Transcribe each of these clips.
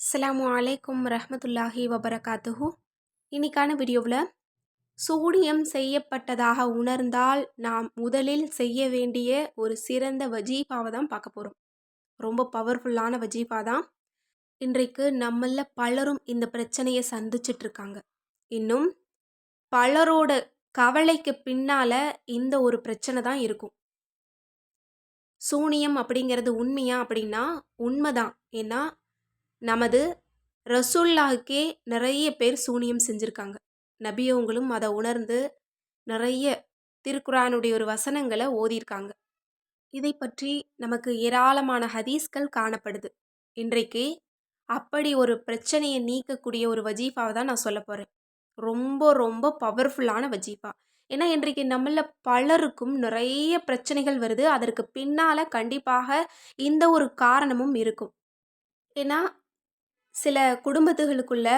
அஸ்ஸலாமு அலைக்கும் ரஹமத்துல்லாஹி வபரகாத்துஹு. இன்னைக்கான வீடியோவில் சூனியம் செய்யப்பட்டதாக உணர்ந்தால் நாம் முதலில் செய்ய வேண்டிய ஒரு சிறந்த வஜீஃபாவை தான் பார்க்க போகிறோம் ரொம்ப பவர்ஃபுல்லான வஜீஃபா தான். இன்றைக்கு நம்மள பலரும் இந்த பிரச்சனையை சந்திச்சிட்டு இருக்காங்க. இன்னும் பலரோட கவலைக்கு பின்னால இந்த ஒரு பிரச்சனை தான் இருக்கும். சூனியம் அப்படிங்கிறது உண்மையா அப்படின்னா உண்மைதான். ஏன்னா நமது ரசுல்லாவுக்கே நிறைய பேர் சூனியம் செஞ்சுருக்காங்க. நபியவங்களும் அதை உணர்ந்து நிறைய திருக்குறானுடைய ஒரு வசனங்களை ஓதியிருக்காங்க. இதை பற்றி நமக்கு ஏராளமான ஹதீஸ்கள் காணப்படுது. இன்றைக்கு அப்படி ஒரு பிரச்சனையை நீக்கக்கூடிய ஒரு வஜீஃபாவை தான் நான் சொல்ல போகிறேன் ரொம்ப ரொம்ப பவர்ஃபுல்லான வஜீஃபா. ஏன்னா இன்றைக்கு நம்மள பலருக்கும் நிறைய பிரச்சனைகள் வருது. அதற்கு பின்னால் கண்டிப்பாக இந்த ஒரு காரணமும் இருக்கும். ஏன்னா சில குடும்பத்துகளுக்குள்ள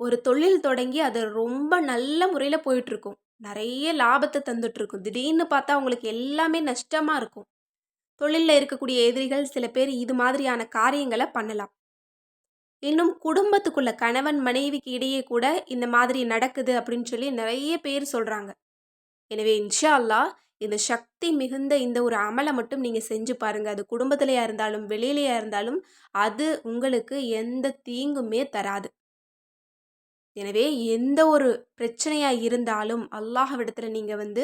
ஒரு தொழில் தொடங்கி அது ரொம்ப நல்ல முறையில் போயிட்டுருக்கும். நிறைய லாபத்தை தந்துட்டுருக்கும். திடீர்னு பார்த்தா அவங்களுக்கு எல்லாமே நஷ்டமாக இருக்கும். தொழிலில் இருக்கக்கூடிய எதிரிகள் சில பேர் இது மாதிரியான காரியங்களை பண்ணலாம். இன்னும் குடும்பத்துக்குள்ள கணவன் மனைவிக்கு இடையே கூட இந்த மாதிரி நடக்குது அப்படின்னு சொல்லி நிறைய பேர் சொல்கிறாங்க எனவே இன்ஷா அல்லாஹ் இந்த சக்தி மிகுந்த இந்த ஒரு அமலை மட்டும் நீங்கள் செஞ்சு பாருங்கள் அது குடும்பத்திலையா இருந்தாலும் வெளியிலையா இருந்தாலும் அது உங்களுக்கு எந்த தீங்குமே தராது. எனவே எந்த ஒரு பிரச்சனையாக இருந்தாலும் அல்லாஹ்விடத்தில் நீங்கள் வந்து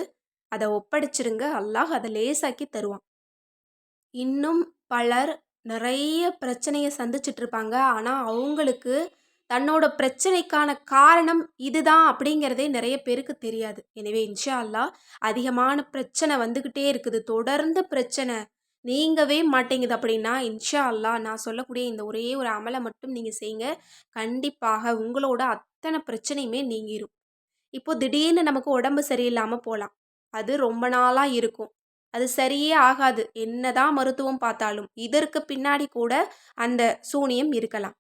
அதை ஒப்படைச்சிருங்க. அல்லாஹ் அதை லேசாக்கி தருவான். இன்னும் பலர் நிறைய பிரச்சனையை சந்திச்சிட்ருப்பாங்க ஆனால் அவங்களுக்கு தன்னோட பிரச்சனைக்கான காரணம் இதுதான் அப்படிங்கிறதே நிறைய பேருக்கு தெரியாது. எனவே இன்ஷா அல்லா அதிகமான பிரச்சனை வந்துக்கிட்டே இருக்குது. தொடர்ந்து பிரச்சனை நீங்கவே மாட்டேங்குது அப்படின்னா இன்ஷா அல்லா நான் சொல்லக்கூடிய இந்த ஒரே ஒரு அமலை மட்டும் நீங்கள் செய்யுங்க. கண்டிப்பாக உங்களோட அத்தனை பிரச்சனையுமே நீங்கிரும். இப்போ திடீர்னு நமக்கு உடம்பு சரியில்லாமல் போகலாம். அது ரொம்ப நாளாக இருக்கும். அது சரியே ஆகாது. என்னதான் மருத்துவம் பார்த்தாலும் இதற்கு பின்னாடி கூட அந்த சூனியம் இருக்கலாம்.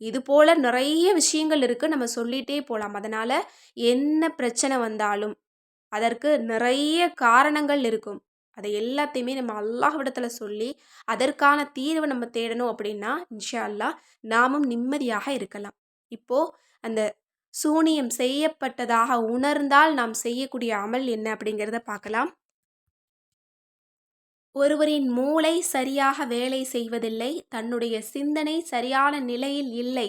இது போல் நிறைய விஷயங்கள் இருக்குது நம்ம சொல்லிகிட்டே போகலாம் அதனால் என்ன பிரச்சனை வந்தாலும் அதற்கு நிறைய காரணங்கள் இருக்கும். அதை எல்லாத்தையுமே நம்ம அல்லாஹ்விடத்தில் சொல்லி அதற்கான தீர்வை நம்ம தேடணும் அப்படின்னா இன்ஷா அல்லா நாமும் நிம்மதியாக இருக்கலாம். இப்போது அந்த சூனியம் செய்யப்பட்டதாக உணர்ந்தால் நாம் செய்யக்கூடிய அமல் என்ன அப்படிங்கிறத பார்க்கலாம். ஒருவரின் மூளை சரியாக வேலை செய்வதில்லை தன்னுடைய சிந்தனை சரியான நிலையில் இல்லை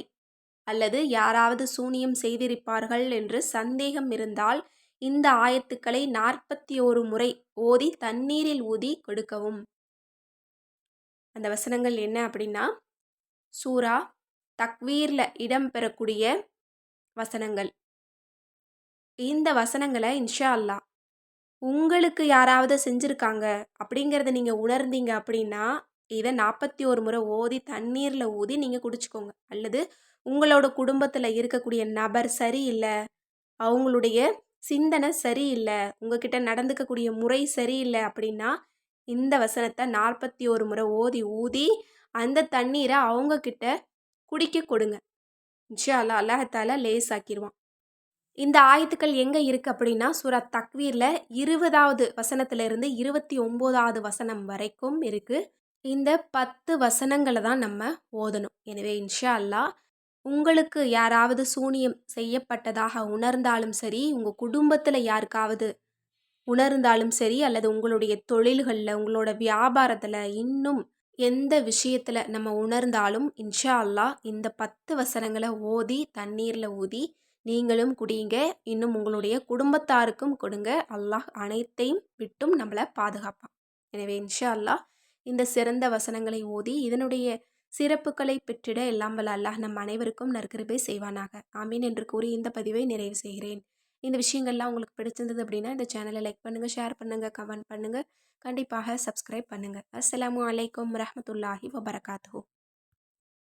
அல்லது யாராவது சூனியம் செய்திருப்பார்கள் என்று சந்தேகம் இருந்தால் இந்த ஆயத்துக்களை நாற்பத்தி ஒரு முறை ஓதி தண்ணீரில் ஊதி கொடுக்கவும். அந்த வசனங்கள் என்ன அப்படின்னா சூரா தக்வீரில் இடம்பெறக்கூடிய வசனங்கள். இந்த வசனங்களை இன்ஷா அல்லா உங்களுக்கு யாராவது செஞ்சுருக்காங்க அப்படிங்கிறத நீங்கள் உணர்ந்தீங்க அப்படின்னா இதை நாற்பத்தி ஒரு முறை ஓதி தண்ணீரில் ஊதி நீங்கள் குடிச்சிக்கோங்க. அல்லது உங்களோட குடும்பத்தில் இருக்கக்கூடிய நபர் சரியில்லை அவங்களுடைய சிந்தனை சரியில்லை உங்ககிட்ட நடந்துக்கக்கூடிய முறை சரியில்லை அப்படின்னா இந்த வசனத்தை நாற்பத்தி ஒரு முறை ஓதி ஊதி அந்த தண்ணீரை அவங்கக்கிட்ட குடிக்க கொடுங்க. இன்ஷா அல்லா அல்லாஹால லேசாக்கிடுவான் இந்த ஆயத்துக்கள் எங்கே இருக்குது அப்படின்னா சூரா தக்வீரில் இருபதாவது வசனத்திலிருந்து இருபத்தி ஒம்போதாவது வசனம் வரைக்கும் இருக்குது இந்த பத்து வசனங்களை தான் நம்ம ஓதணும். எனவே இன்ஷா அல்லா உங்களுக்கு யாராவது சூனியம் செய்யப்பட்டதாக உணர்ந்தாலும் சரி உங்கள் குடும்பத்தில் யாருக்காவது உணர்ந்தாலும் சரி அல்லது உங்களுடைய தொழில்களில் உங்களோட வியாபாரத்தில் இன்னும் எந்த விஷயத்தில் நம்ம உணர்ந்தாலும் இன்ஷா அல்லா இந்த பத்து வசனங்களை ஓதி தண்ணீரில் ஊதி நீங்களும் குடியுங்க. இன்னும் உங்களுடைய குடும்பத்தாருக்கும் கொடுங்க. அல்லாஹ் அனைத்தையும் விட்டும் நம்மளை பாதுகாப்பான். எனவே இன்ஷா அல்லாஹ் இந்த சிறந்த வசனங்களை ஓதி இதனுடைய சிறப்புகளை பெற்றிட எல்லாம் வல்ல அல்லாஹ் நம் அனைவருக்கும் நற்கிருபை செய்வானாக. ஆமீன் என்று கூறி இந்த பதிவை நிறைவு செய்கிறேன். இந்த விஷயங்கள்லாம் உங்களுக்கு பிடிச்சிருந்தது அப்படின்னா இந்த சேனலை லைக் பண்ணுங்கள் ஷேர் பண்ணுங்கள் கமெண்ட் பண்ணுங்கள் கண்டிப்பாக சப்ஸ்கிரைப் பண்ணுங்கள் அஸ்லாம் வலைக்கம் ரஹமத்துல்லாஹி வபரகாத்து